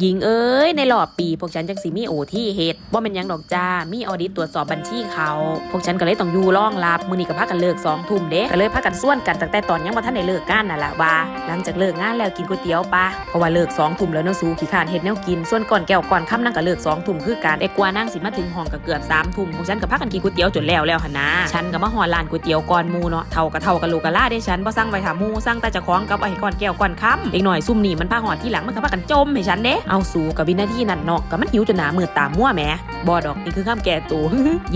หญิงเอ้ยในรอบปี พวกฉันจังสิมีโอที่เฮ็ดว่ามันยังดอกจ้ามีออดิตตรวจสอบบัญชีเขา พวกฉันก็เลยต้องอยู่ร่องรับมือนี้ก็พากันเลิกสองทุ่มเด้ก็เลยพากันส่วนกันตั้งแต่ตอนยังบ่ทันได้เลิกงานนั่นแหละว่าหลังจากเลิกงานแล้วกินก๋วยเตี๋ยวปะเพราะว่าเลิกสองทุ่มแล้วเนาะสูขี้ขานเฮ็ดแนวกินส่วนก่อนแก้วก่อนค่ำนั่งก็เลิกสองทุ่มคือการไอ้กวานั่งสิมาถึงห้องก็เกือบสามทุ่มพวกฉันก็พากันกินก๋วยเตี๋ยวจนแล้วแล้วหนะฉันก็มาหอร้านก๋วยเตี๋ยวก่อนมูเนาะเท่ากับเท่ากับลูกกะล่าได้ฉันบ่สั่งไว้ถามมูสั่งแต่เจ้าของกับไอ้ก่อนแก้วก่อนค่ำเด็กหน่อยซุ่มนี่มันพาหอดที่หลังมันก็พากันจมให้ฉันเด้เอาสู่กับวินาทีนั้นเนาะก็มันหิวจนหนามือตามั่วแหมบ่ดอกนี่คือข้ามแก่ตัว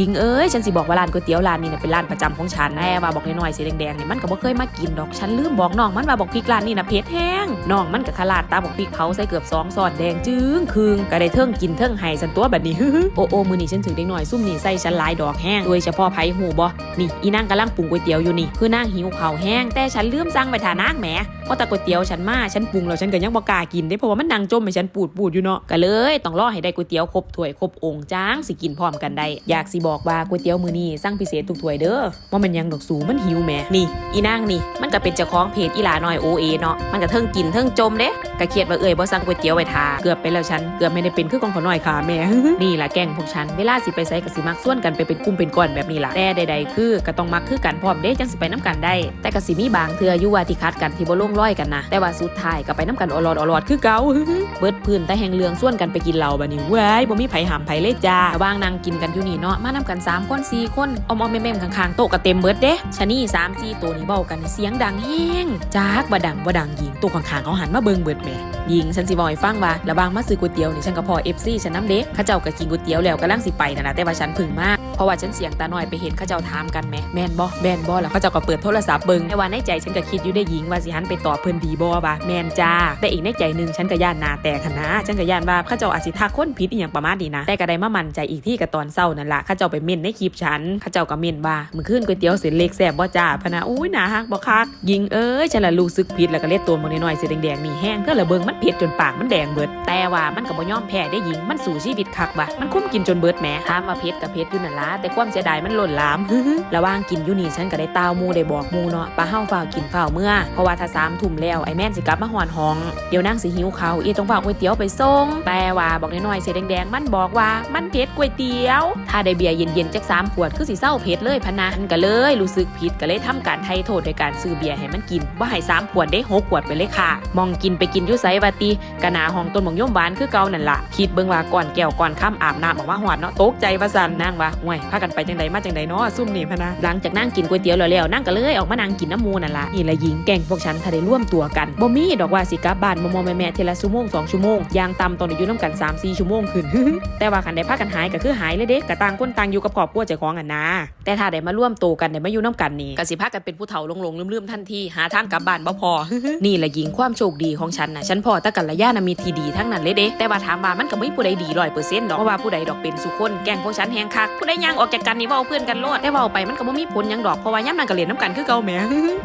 ยิงเอ้ยฉันสิบอกว่าร้านก๋วยเตี๋ยวร้านนี้น่ะเป็นร้านประจำของฉันแน่ว่าบอกน้อยๆสีแดงๆเนี่ยมันก็บ่เคยมากินดอกฉันลืมบอกน้องมันว่าบอกพริกร้านนี้นะเผ็ดแห้งน้องมันก็ขลาดตาบอกพริกเผาใส่เกือบสองซอนแดงจึ้งคืงก็ได้เทิงกินเทิงไห้สันตัวแบบนี้โอ้โอ้มือนี่ฉันถึงเด็กน้อยซุ่มนี่ใส่ฉันหลายดอกแห้งโดยเฉพาะไผหูบ่นี่อีนางกำลังปรุงก๋วยเตี๋ยวอยู่นี่คือนางหิวข้าแห้งแต่ฉันลืมสั่งไปทานางแหมเพราะแต่ก๋วยเตี๋ยวฉันมาฉันปรุงแล้วฉันก็ยังบ่กล้ากินได้เพราะว่ามันนางจมให้ฉันปดปูดอยู่เนาะก็เลยต้องรอให้ได้ก๋วยเตี๋ยวครบถ้วยครบองค์จ้างสิกินพร้อมกันได้ อยากสิบอกว่าก๋วยเตี๋ยวมื้อนี้สั่งพิเศษทุกถ้วยเด้อว่ามันยังดอกสูมันหิวแหมนี่ อีนางนี่ มันก็เป็นเจ้าของเพจอีหลาน้อยโอเอเนาะมันก็เทิงกินเทิงจมเด้ก็เครียดว่าเอ่ยบ่สั่งก๋วยเตี๋ยวไว้ทาเกือบไปแล้วฉันเกือบไม่ได้เป็นคือของขอน้อยค่ะแม่นี่ล่ะแกงพวกฉันเวลาสิไปไสก็สิมักส่วนกันไปเป็นกลุ่มเป็นก้อนแบบนี้ล่ะแต่ใด ๆ คือก็ต้องมักคือกันพร้อมเด้จังสิไปน้กันได้ แต่ก็สิมีบางเทื่ออยู่ว่าที่คัดกันที่บ่ลงร้อยกันนะแต่ว่าสุดท้ายก็ไปน้กันอลอดอลอดคือเก่าเบิดพื้นแต่แห่งเรืองส่วนกันไปกินเหล้าบัดนี้เว้ยบ่มีไผหามไผเลยจ้าว่างนั่งกินกันอยู่นี่เนาะมานํกันสามคนสี่คนออมๆแม่มๆข้างๆโต๊ะก็เต็มเบิดเด้ชะนี่สามสี่ตัวนี่เว้ากันเสียงดังแฮงจากบ่ดังบ่ดังยิงโต๊ะข้างๆเขาหันมาเบิ่งเบิดแหมยิงฉันสิบอกให้ฟังว่าระบางมาซื้อก๋วยเตี๋ยวนี่ฉันก็พอเอฟซีฉันน้ำเด็กข้าเจ้าก็กินก๋วยเตี๋ยวแล้วก็ลังสิไปนะนะแต่ว่าฉันพึ่งมาก ราะว่าฉันเสียงตาหน่อยไปเห็นเขาเจ้าถามกันแหมแม่นบ่แม่นบ่แล้วเขาเจ้าก็เปิดโทรศัพท์เบิ่งแต่ว่าในใจฉันก็คิดอยู่ได้หญิงว่าสิหันไปตอบเพิ่นดีบ่บ่าแม่นจ้าแต่อีกในใจหนึงฉันก็ย่านนาแตกหั้นนะฉันก็ย่านว่าเขาเจ้าอาจสิทักคนผิดอีหยังประมาณนี้นะแต่ก็ได้มามั่นใจอีกที่กับตอนเช้านั่นล่ะข้าเจ้าไปเม่นในคลิปฉันเขาเจ้าก็เม่นว่ามื้อคืนก๋วยเตี๋ยวเส้นเล็กแซ่บบ่จ้าพนะอุ้ยหนาฮักบ่คักยิงเอ้ยฉันละรู้สึกผิดแล้วก็เล็ดตัวมันน้อยๆสีแดงๆนี่แห้งเพื่อละเบิงมันเผ็ดจนปากมันแดงเบิด แต่ว่ามันก็บ่ยอมแพ้ได้หญิงมันสู่ชีวิตคักว่ะมันคุ้มกินจนเบิดแหมถามว่าเผ็ดกับเผ็ดอยู่นั่นล่ะแต่ความเสียดายมันหล้นลามระว่างกินอยู่นี่ฉันก็ได้ตาวมูได้บอกมูเนาะปลาเฮาฝ้ากินฝ้าเมื่อเพราะว่าถ้าสามทุ่มแล้วไอแม่นสิกลับมาหอนห้อง เดี๋ยวนั่งสิหิวเขาวอีต้องฝากก๋วยเตี๋ยวไปส่งแต่ว่าบอกน้อยๆเสียแดงๆ มันบอกว่ามันเผ็ดก๋วยเตี๋ยว ถ้าได้เบียร์เย็นๆจักสามขวดคือสิเศร้าเผ็ดเลยพนะันก็เลยรู้สึกผิดก็เลยทำการไถ่โทษโดยการซื้อเบียร์ให้มันกินว่าให้สามขวดได้หกขวดไปเลยค่ะ มองกินไปกินยุไสวาตีกะนาห้องต้นหมงย่อมหวานคือเก่านั่นล่ะคิดเบิ่งว่าก่อนแก้วก่อนข้ามอาบน้ำบอกว่าหอดเนาะตกใจว่าสั่นนั่งว่าห่วยพากันไปจังใดมาจังใดเนาะซุ่มนี่พะนะหลังจากนั่งกินก๋วยเตี๋ยวแล้วๆนั่งก็เลยออกมานั่งกินน้ำมูนั่นละนี่ละหญิงแก่งพวกฉันถ้าได้ร่วมตัวกันบ่มีดอกว่าสิกลับบ้านมอมๆแม่เทละชั่วโมงสองชั่วโมงยางตำตอนอายุน้ำกัน3 4ชั่วโมงขึ้นแต่ว่าคันได้พากันหายก็คือหายเลยเด็กกะต่างคนต่างอยู่กับครอบครัวเจ้าของอะนะแต่ถ้าได้มาร่วมตัวกันได้มาอยู่น้ำกันนี่ก็สิพากันเป็นผู้เฒ่าลงๆลืมๆทันทีหาทางกลับบ้านบ่พอ นี่ละหญิงความโชคดีของฉันนะฉันพอแตะกันระยะนามีทีดีทั้งนั้นเลยเด้แต่ว่าถามว่ามันก็ไม่ผู้ใดดีร้อยเปอร์เซ็นต์ดอกเพราะว่าผู้ใดดอกเป็นสุคนแกล้งพวกฉันแหงคักผู้ใดย่างออกจากกันนี่ว่าเพื่อนกันโลดแต่ว่าไปมันก็บ่มีผลยังดอกเพราะว่าย่ำนั่นก็เรียนน้ำกันคือเก่าแหม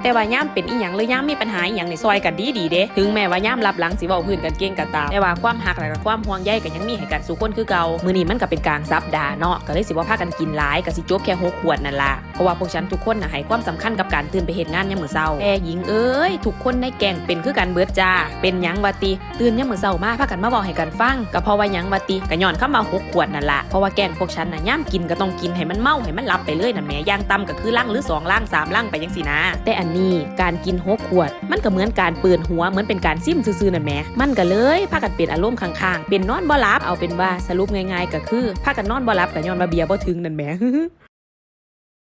แต่ว่าย่ำเป็นอีหยังหรือย่ำมีปัญหาอีหยังในซอยกันดีดีเด้ถึงแม้ว่าย่ำรับหลังสิว้าเพื้นกันเก่งกันตามแต่ว่าความหักและความห่วงใยก็ยังมีให้กันสุคนคือเก่ามือนี้มันก็เป็นกลางสัปดาเนาะก็เลยสิว่าพากันกินหลายก็สิจบแค่หกขวดนั่นล่ะเพราะว่าพวกฉันทุกคนน่ะให้ความสำคัญกับการตื่นไปเฮ็ดงานยามมื้อเช้าแต่หญิงเอ้ยทุกคนในแกงเป็นคือกันเบิดจ้าเป็นหยังวะติตื่นยามมื้อเช้ามาพากันมาบอกให้กันฟังก็เพราะว่าหยังวะติก็ย้อนเข้ามาหกขวดนั่นล่ะเพราะว่าแกงพวกฉันน่ะย่ำกินก็ต้องกินให้มันเมาให้มันหลับไปเลยน่ะแหม่ย่างต่ำก็คือล่างหรือสองล่างสามล่างไปยังสินะ แต่อันนี้การกินหกขวด มันก็เหมือนการเปืนหัวเหมือนเป็นการซิมซื่อๆน่ะแหม่มันก็เลยพากันเปลี่ยนอารมณ์ข้างๆเป็นนอนบ่หลับเอาเป็นว่าสรุปง่ายๆ ก็คือพากันนอนบ่หลับกับย้อนมาเบียบ่ถึงนั่นแหม่